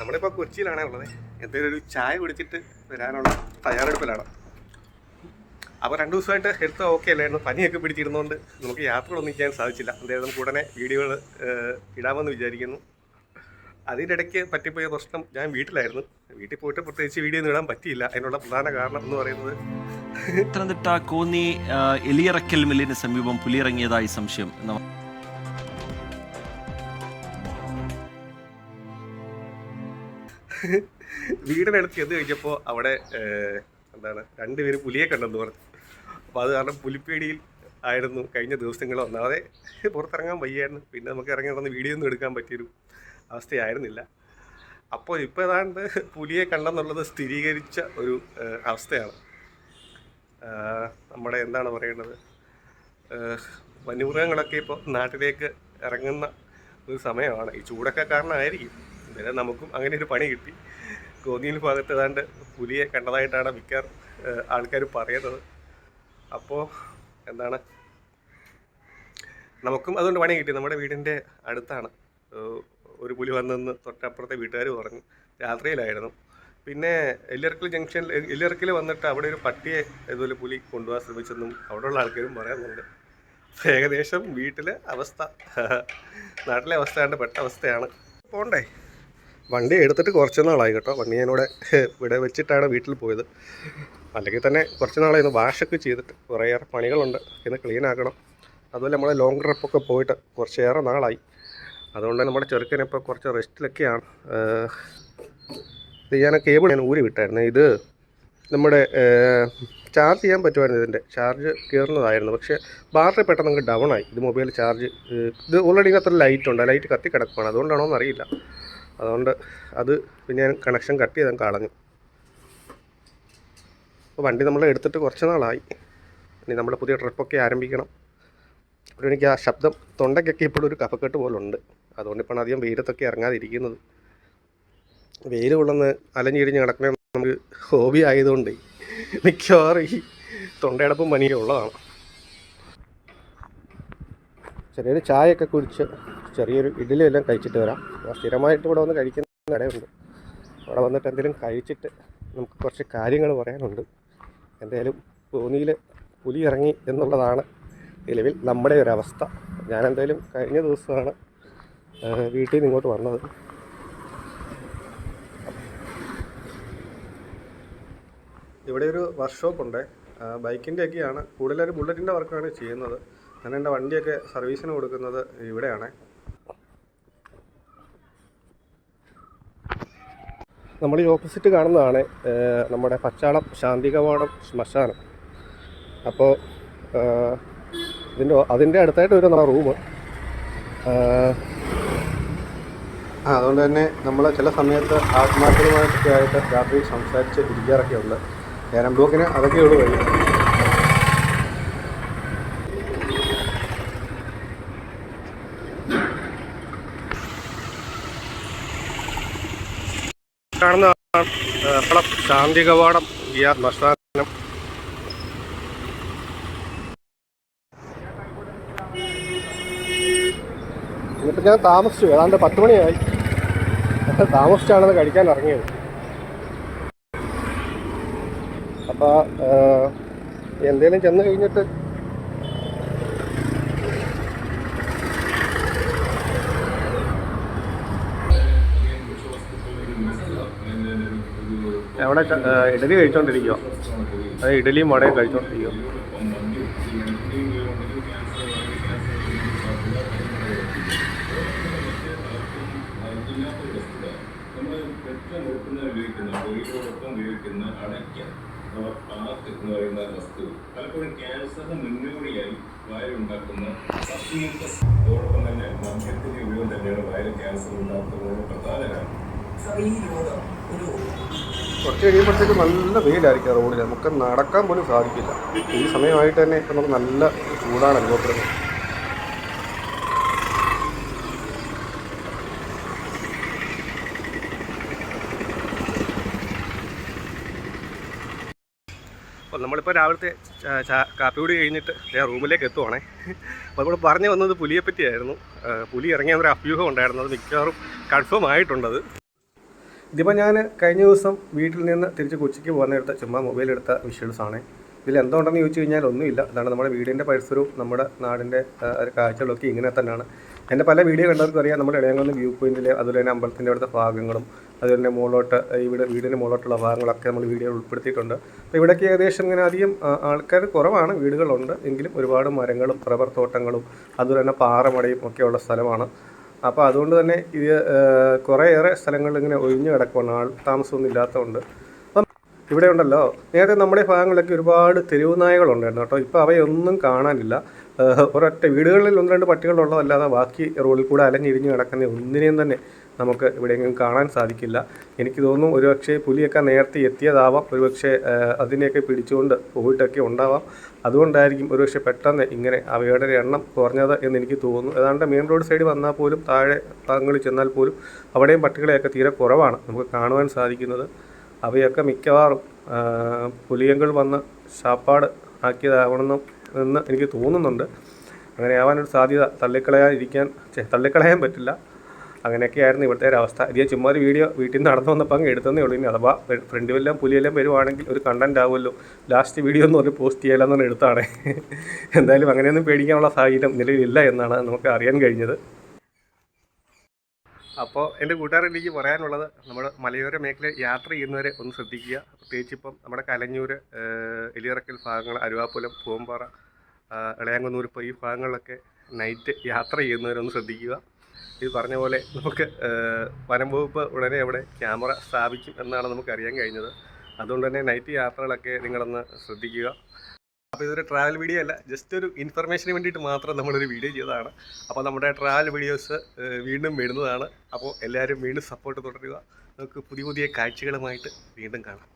നമ്മളിപ്പോൾ കൊച്ചിയിലാണേ ഉള്ളത്. എന്തെങ്കിലും ഒരു ചായ കുടിച്ചിട്ട് വരാനുള്ള തയ്യാറെടുപ്പിലാണ്. അപ്പോൾ രണ്ട് ദിവസമായിട്ട് ഹെൽത്ത് ഓക്കെ അല്ലായിരുന്നു. പനിയൊക്കെ പിടിച്ചിരുന്നതുകൊണ്ട് നമുക്ക് യാത്രകളൊന്നും ചെയ്യാൻ സാധിച്ചില്ല. അതായത് നമുക്ക് ഉടനെ വീഡിയോകൾ ഇടാമെന്ന് വിചാരിക്കുന്നു. അതിന്റെ ഇടയ്ക്ക് പറ്റിപ്പോയ പ്രശ്നം ഞാൻ വീട്ടിലായിരുന്നു. വീട്ടിൽ പോയിട്ട് പ്രത്യേകിച്ച് വീഡിയോ ഒന്നും ഇടാൻ പറ്റിയില്ല. അതിനുള്ള പ്രധാന കാരണം എന്ന് പറയുന്നത് പത്തനംതിട്ട കോന്നി എലിയറക്കൽ മില്ലിന് സമീപം പുലിയിറങ്ങിയതായി സംശയം. വീടിനടുത്ത് ചെന്ന് കഴിഞ്ഞപ്പോൾ അവിടെ എന്താണ് രണ്ടുപേര് പുലിയെ കണ്ടെന്ന് പറഞ്ഞു. അപ്പോൾ അത് കാരണം പുലിപ്പേടിയിൽ ആയിരുന്നു കഴിഞ്ഞ ദിവസങ്ങൾ ഒന്നാതെ പുറത്തിറങ്ങാൻ വയ്യായിരുന്നു. പിന്നെ നമുക്ക് ഇറങ്ങി നടന്ന് വീഡിയോ ഒന്നും എടുക്കാൻ പറ്റിയൊരു അവസ്ഥയായിരുന്നില്ല. അപ്പോൾ ഇപ്പോൾ ഏതാണ്ട് പുലിയെ കണ്ടെന്നുള്ളത് സ്ഥിരീകരിച്ച ഒരു അവസ്ഥയാണ്. നമ്മുടെ എന്താണ് പറയേണ്ടത്? വന്യമൃഗങ്ങളൊക്കെ ഇപ്പോൾ നാട്ടിലേക്ക് ഇറങ്ങുന്ന ഒരു സമയമാണ്. ഈ ചൂടൊക്കെ കാരണമായിരിക്കും. എന്തായാലും നമുക്കും അങ്ങനെ ഒരു പണി കിട്ടി. കോന്നിയിൽ ഭാഗത്ത് ഏതാണ്ട് പുലിയെ കണ്ടതായിട്ടാണ് മിക്ക ആൾക്കാർ പറയുന്നത്. അപ്പോൾ എന്താണ്? നമുക്കും അതുകൊണ്ട് പണി കിട്ടി. നമ്മുടെ വീടിന്റെ അടുത്താണ്. ഒരു പുലി വന്നെന്ന് തൊട്ടപ്പുറത്തെ വീട്ടുകാർ പറഞ്ഞു. രാത്രിയിലായിരുന്നു. പിന്നെ എല്ലിറക്കൽ ജംഗ്ഷൻ എല്ലിറക്കൽ വന്നിട്ട് അവിടെ ഒരു പട്ടിയെ ഇതുപോലെ പുലി കൊണ്ടുപോകാൻ ശ്രമിച്ചെന്നും അവിടെയുള്ള ആൾക്കാരും പറയുന്നുണ്ട് ഏകദേശം വീട്ടിലെ അവസ്ഥ നാട്ടിലെ അവസ്ഥ കണ്ട് പെട്ട അവസ്ഥയാണ്. പോണ്ടേ? വണ്ടി എടുത്തിട്ട് കുറച്ച് നാളായി കേട്ടോ. വണ്ടി ഞാനിവിടെ ഇവിടെ വെച്ചിട്ടാണ് വീട്ടിൽ പോയത്. അല്ലെങ്കിൽ തന്നെ കുറച്ച് നാളായി ഒന്ന് വാഷൊക്കെ ചെയ്തിട്ട് കുറേയേറെ പണികളുണ്ട്. ഇന്ന് ക്ലീൻ ആക്കണം. അതുപോലെ നമ്മൾ ലോങ് ട്രിപ്പൊക്കെ പോയിട്ട് കുറച്ചേറെ നാളായി. അതുകൊണ്ട് നമ്മുടെ ചെറുക്കനിപ്പോൾ കുറച്ച് റെസ്റ്റിലൊക്കെയാണ് ഇത് ഞാൻ കേബിൾ ഞാൻ ഊരി വിട്ടായിരുന്നു. ഇത് നമ്മുടെ ചാർജ് ചെയ്യാൻ പറ്റുമായിരുന്നു ഇതിന്റെ. ചാർജ് കയറുന്നതായിരുന്നു പക്ഷേ ബാറ്ററി പെട്ടെന്ന് ഡൗൺ ആയി. ഇത് മൊബൈൽ ചാർജ് ഇത് ഓൾറെഡി അത്ര ലൈറ്റ് ഉണ്ട്. ലൈറ്റ് കത്തി കിടക്കുകയാണ് അതുകൊണ്ടാണോ എന്നറിയില്ല അതുകൊണ്ട് അത് പിന്നെ ഞാൻ കണക്ഷൻ കട്ട് ചെയ്ത് കളഞ്ഞു. അപ്പോൾ വണ്ടി നമ്മൾ എടുത്തിട്ട് കുറച്ച് നാളായി. ഇനി നമ്മൾ പുതിയ ട്രിപ്പൊക്കെ ആരംഭിക്കണം. അപ്പോൾ എനിക്ക് ആ ശബ്ദം തൊണ്ടയ്ക്കൊക്കെ ഇപ്പോഴും ഒരു കഫക്കെട്ട് പോലെ ഉണ്ട് അതുകൊണ്ട് ഇപ്പോൾ അധികം വെയിലത്തൊക്കെ ഇറങ്ങാതിരിക്കുന്നത്. വെയിൽ കൊള്ളുന്ന അലഞ്ഞിരിഞ്ഞ് കിടക്കണേ നമുക്ക് ഹോബി ആയതുകൊണ്ട് മിക്കവാറും ഈ തൊണ്ടയടപ്പും പനിയുള്ളതാണ് ചെറിയൊരു ചായയൊക്കെ കുടിച്ച് ചെറിയൊരു ഇഡ്ഡലി എല്ലാം കഴിച്ചിട്ട് വരാം. സ്ഥിരമായിട്ട് ഇവിടെ വന്ന് കഴിക്കുന്ന കടയുണ്ട്. അവിടെ വന്നിട്ട് എന്തെങ്കിലും കഴിച്ചിട്ട് നമുക്ക് കുറച്ച് കാര്യങ്ങൾ പറയാനുണ്ട്. എന്തായാലും ഭൂമിയിൽ പുലി ഇറങ്ങി എന്നുള്ളതാണ് നിലവിൽ നമ്മുടെ ഒരു അവസ്ഥ. ഞാൻ എന്തായാലും കഴിഞ്ഞ ദിവസമാണ് വീട്ടിൽ നിന്ന് ഇങ്ങോട്ട് വന്നത്. ഇവിടെ ഒരു വർക്ക്ഷോപ്പ് ഉണ്ട്. ബൈക്കിന്റെ ഒക്കെയാണ്. കൂടുതലും ബുള്ളറ്റിന്റെ വർക്കാണ് ചെയ്യുന്നത്. ഞാൻ എന്റെ വണ്ടിയൊക്കെ സർവീസിന് കൊടുക്കുന്നത് ഇവിടെയാണ്. നമ്മൾ ഈ ഓപ്പോസിറ്റ് കാണുന്നതാണ് നമ്മുടെ പച്ചാളം ശാന്തികവാടം ശ്മശാനം. അപ്പോൾ ഇതിന്റെ അതിന്റെ അടുത്തായിട്ട് വരും നമ്മുടെ റൂം അതുകൊണ്ട് തന്നെ നമ്മൾ ചില സമയത്ത് ആത്മാർത്ഥമായിട്ടൊക്കെ ആയിട്ട് രാത്രി സംസാരിച്ച് ഇരിക്കാറൊക്കെ ഉണ്ട് ഏരം ബ്ലോക്കിന് അതൊക്കെ ഉള്ളു വഴി. ഹളം ശാന്തി കവാടം ശ്മശാനം എന്നിട്ട് ഞാൻ താമസിച്ചു. ഏതാണ്ട് പത്ത് മണിയായി. താമസിച്ചാണത് കഴിക്കാൻ ഇറങ്ങിയത്. അപ്പോൾ എന്തേലും ചെന്ന് കഴിഞ്ഞിട്ട് അവിടെ ഇഡലി കഴിച്ചോണ്ടിരിക്കുക അത് ഇഡലിയും വടയും കഴിച്ചോണ്ടിരിക്കുക എന്ന് പറയുന്ന വസ്തു പലപ്പോഴും മുന്നോടിയായി ഉപയോഗം തന്നെയാണ് വയറ് ക്യാൻസർ ഉണ്ടാക്കുന്നതിന് പ്രധാന കാരണം കുറച്ച് കഴിയുമ്പോഴത്തേക്ക് നല്ല വെയിലായിരിക്കും റോഡിൽ നമുക്ക് നടക്കാൻ പോലും സാധിക്കില്ല. ഈ സമയമായിട്ട് തന്നെ ഇപ്പം നമുക്ക് നല്ല ചൂടാണ് അനുഭവപ്പെടുന്നത്. അപ്പോൾ നമ്മളിപ്പോൾ രാവിലത്തെ കാപ്പി കൂടി കഴിഞ്ഞിട്ട് ഞാൻ റൂമിലേക്ക് എത്തുവാണേ. അപ്പോൾ നമ്മൾ പറഞ്ഞു വന്നത് പുലിയെപ്പറ്റിയായിരുന്നു. പുലി ഇറങ്ങിയ ഒരു അഭ്യൂഹം ഉണ്ടായിരുന്നു. അത് മിക്കവാറും കൺഫേം ആയിട്ടുണ്ടത്. ഇതിപ്പോൾ ഞാൻ കഴിഞ്ഞ ദിവസം വീട്ടിൽ നിന്ന് തിരിച്ച് കൊച്ചിക്ക് ചുമ്മാ മൊബൈൽ എടുത്ത വിഷ്വൽസ് ആണ് ഇതിൽ എന്തുകൊണ്ടെന്ന് ചോദിച്ചു കഴിഞ്ഞാൽ ഒന്നുമില്ല. അതാണ് നമ്മുടെ വീടിന്റെ പരിസരവും നമ്മുടെ നാടിന്റെ കാഴ്ചകളൊക്കെ ഇങ്ങനെ തന്നെയാണ്. എന്റെ പല വീഡിയോ കണ്ടവർക്ക് അറിയാം. നമ്മുടെ ഇടയങ്ങളിൽ വ്യൂ പോയിന്റിലെ അതുപോലെ തന്നെ അമ്പലത്തിന്റെ അവിടുത്തെ ഭാഗങ്ങളും അതുപോലെ തന്നെ മുകളിലോട്ട് ഇവിടെ വീടിന്റെ മുകളിലോട്ടുള്ള ഭാഗങ്ങളൊക്കെ നമ്മൾ വീഡിയോ ഉൾപ്പെടുത്തിയിട്ടുണ്ട്. അപ്പോൾ ഇവിടേക്ക് ഏകദേശം ഇങ്ങനെ അധികം ആൾക്കാർ കുറവാണ്. വീടുകളുണ്ട്. എങ്കിലും ഒരുപാട് മരങ്ങളും റബ്ബർ തോട്ടങ്ങളും അതുപോലെ തന്നെ പാറമടയും ഒക്കെയുള്ള സ്ഥലമാണ്. അപ്പോൾ അതുകൊണ്ട് തന്നെ ഇത് കുറേയേറെ സ്ഥലങ്ങളിൽ ഇങ്ങനെ ഒഴിഞ്ഞു കിടക്കുകയാണ് ആൾ താമസമൊന്നും ഇല്ലാത്തതുകൊണ്ട്. അപ്പം ഇവിടെ ഉണ്ടല്ലോ. നേരത്തെ നമ്മുടെ ഭാഗങ്ങളിലൊക്കെ ഒരുപാട് തെരുവ് നായകളുണ്ടായിരുന്നു കേട്ടോ. ഇപ്പോൾ അവയൊന്നും കാണാനില്ല. ഒരൊറ്റ വീടുകളിൽ ഒന്ന് രണ്ട് പട്ടികളുള്ളതല്ലാതെ ബാക്കി റോഡിൽ കൂടെ അലഞ്ഞിരിഞ്ഞ് കിടക്കുന്ന ഒന്നിനെയും തന്നെ നമുക്ക് ഇവിടെയെങ്കിലും കാണാൻ സാധിക്കില്ല. എനിക്ക് തോന്നുന്നു ഒരുപക്ഷെ പുലിയൊക്കെ നേരത്തെ എത്തിയതാവാം. ഒരുപക്ഷെ അതിനെയൊക്കെ പിടിച്ചുകൊണ്ട് പോയിട്ടൊക്കെ ഉണ്ടാവാം. അതുകൊണ്ടായിരിക്കും ഒരുപക്ഷെ പെട്ടെന്ന് ഇങ്ങനെ അവയുടെ എണ്ണം കുറഞ്ഞത് എന്ന് എനിക്ക് തോന്നുന്നു. ഏതാണ്ട് മെയിൻ റോഡ് സൈഡ് വന്നാൽ പോലും താഴെ ഭാഗങ്ങളിൽ ചെന്നാൽ പോലും അവിടെയും പട്ടികളെയൊക്കെ തീരെ കുറവാണ് നമുക്ക് കാണുവാൻ സാധിക്കുന്നത്. അവയൊക്കെ മിക്കവാറും പുലിയങ്കൾ വന്ന് ശാപ്പാട് ആക്കിയതാവണമെന്ന് എന്ന് എനിക്ക് തോന്നുന്നുണ്ട്. അങ്ങനെ ആവാനൊരു സാധ്യത തള്ളിക്കളയാതിരിക്കാൻ തള്ളിക്കളയാൻ പറ്റില്ല. അങ്ങനെയൊക്കെയായിരുന്നു ഇവിടുത്തെ ഒരു അവസ്ഥ. ഇതേ ചുമ്മാ ഒരു വീഡിയോ വീട്ടിൽ നിന്ന് നടന്നു വന്നപ്പോൾ അങ്ങ് എടുത്തതേ ഉള്ളൂ ഇനി. അഥവാ ഫ്രണ്ട് വല്ലതും പുലിയെല്ലാം വരുവാണെങ്കിൽ ഒരു കണ്ടന്റ് ആവുമല്ലോ. ലാസ്റ്റ് വീഡിയോ എന്ന് പറഞ്ഞ് പോസ്റ്റ് ചെയ്യാമെന്ന് എടുത്താണ്. എന്തായാലും അങ്ങനെയൊന്നും പേടിക്കാനുള്ള സാഹചര്യം നിലവിലില്ല എന്നാണ് നമുക്ക് അറിയാൻ കഴിഞ്ഞത്. അപ്പോൾ എന്റെ കൂട്ടുകാരൻ എനിക്ക് പറയാനുള്ളത് നമ്മൾ മലയോര മേഖല യാത്ര ചെയ്യുന്നവരെ ഒന്ന് ശ്രദ്ധിക്കുക. പ്രത്യേകിച്ച് ഇപ്പം നമ്മുടെ കലഞ്ഞൂർ എലിയറക്കൽ ഭാഗങ്ങൾ അരുവാപ്പുലം പൂമ്പാറ ഇളയാങ്കുന്നൂർ ഇപ്പോൾ ഈ ഭാഗങ്ങളിലൊക്കെ നൈറ്റ് യാത്ര ചെയ്യുന്നവരൊന്ന് ശ്രദ്ധിക്കുക. ഇത് പറഞ്ഞ പോലെ നമുക്ക് വനം വകുപ്പ് ഉടനെ അവിടെ ക്യാമറ സ്ഥാപിക്കും എന്നാണ് നമുക്ക് അറിയാൻ കഴിഞ്ഞത്. അതുകൊണ്ട് തന്നെ നൈറ്റ് യാത്രകളൊക്കെ നിങ്ങളൊന്ന് ശ്രദ്ധിക്കുക. അപ്പോൾ ഇതൊരു ട്രാവൽ വീഡിയോ അല്ല ജസ്റ്റ് ഒരു ഇൻഫർമേഷന് വേണ്ടിയിട്ട് മാത്രം നമ്മളൊരു വീഡിയോ ചെയ്തതാണ്. അപ്പോൾ നമ്മുടെ ട്രാവൽ വീഡിയോസ് വീണ്ടും വരുന്നതാണ്. അപ്പോൾ എല്ലാവരും വീണ്ടും സപ്പോർട്ട് തുടരുക. നമുക്ക് പുതിയ പുതിയ കാഴ്ചകളുമായിട്ട് വീണ്ടും കാണാം.